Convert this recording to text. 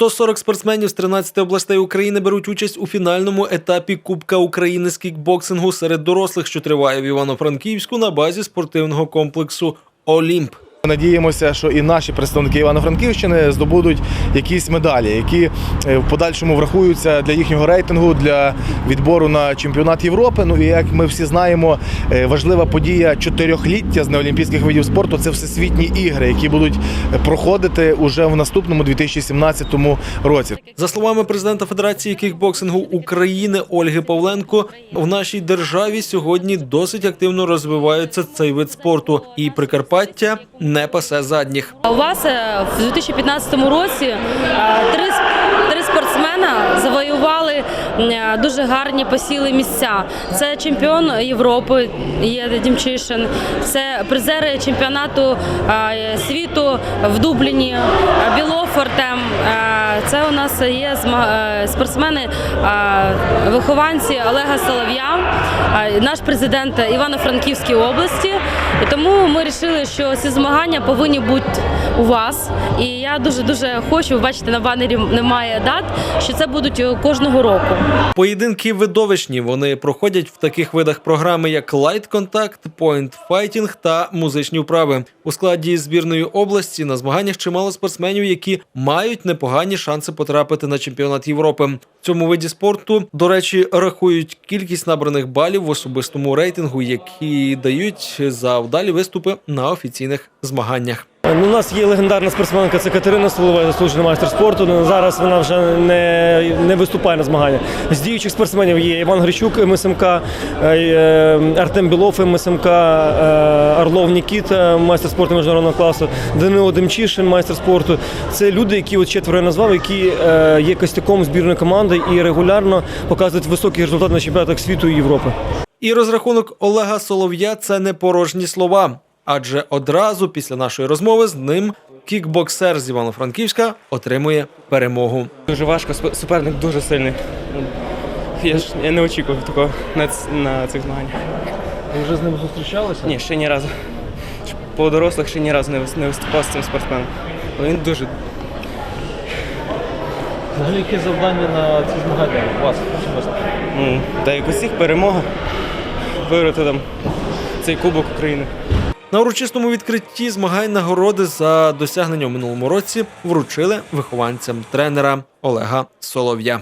140 спортсменів з 13 областей України беруть участь у фінальному етапі Кубка України з кікбоксингу серед дорослих, що триває в Івано-Франківську на базі спортивного комплексу Олімп. Надіємося, що і наші представники Івано-Франківщини здобудуть якісь медалі, які е, в подальшому врахуються для їхнього рейтингу для відбору на чемпіонат Європи. Ну і як ми всі знаємо, е, важлива подія чотирьохліття з неолімпійських видів спорту це всесвітні ігри, які будуть проходити уже в наступному 2017 році. За словами президента Федерації кікбоксингу України Ольги Павленко, в нашій державі сьогодні досить активно розвивається цей вид спорту, і Прикарпаття не пасе задніх. У вас е, в 2015 році е, три, спортсмена завоювали е, дуже гарні посіли місця. Це чемпіон Європи є Дімчишин, це призери чемпіонату світу в Дубліні. Е, Це у нас є е, спортсмени, е, вихованці Олега Солов'я, е, наш президент Івано-Франківської області. І тому ми вирішили, що ці змагання повинні бути у вас. І я дуже дуже хочу. Ви бачите, на банері немає дат, що це будуть кожного року. Поєдинки видовищні. Вони проходять в таких видах програми, як лайт контакт, point fighting та музичні вправи. У складі збірної області на змаганнях чимало спортсменів, які мають непогані шанси потрапити на чемпіонат Європи. В цьому виді спорту, до речі, рахують кількість набраних балів в особистому рейтингу, які дають за вдалі виступи на офіційних змаганнях. Ну, у нас є легендарна спортсменка, це Катерина Соловей, заслужений майстер спорту. Ну, Зараз вона вже не, не виступає на змаганнях. З діючих спортсменів є Іван Грищук, МСМК, е, е, Артем Білов, МСМК, е, Орлов Нікіта, майстер спорту міжнародного класу, Данило Демчишин, майстер спорту. Це люди, які от четверо я назвав, які е, є костяком збірної команди і регулярно показують високі результати на чемпіонатах світу і Європи. І розрахунок Олега Солов'я це не порожні слова. Адже одразу після нашої розмови з ним кікбоксер з Івано-Франківська отримує перемогу. Дуже важко, суп- суперник дуже сильний. Я ж я не очікував такого на, на цих змаганнях. Ви вже з ним зустрічалися? Ні, ще ні разу. По дорослих ще ні разу не, не виступав з цим спортсменом. Але він дуже Взагалі, які завдання на ці змагання у вас особисто? ну, та як усіх перемога. Виграти там цей Кубок України. На урочистому відкритті змагань нагороди за досягнення у минулому році вручили вихованцям тренера Олега Солов'я.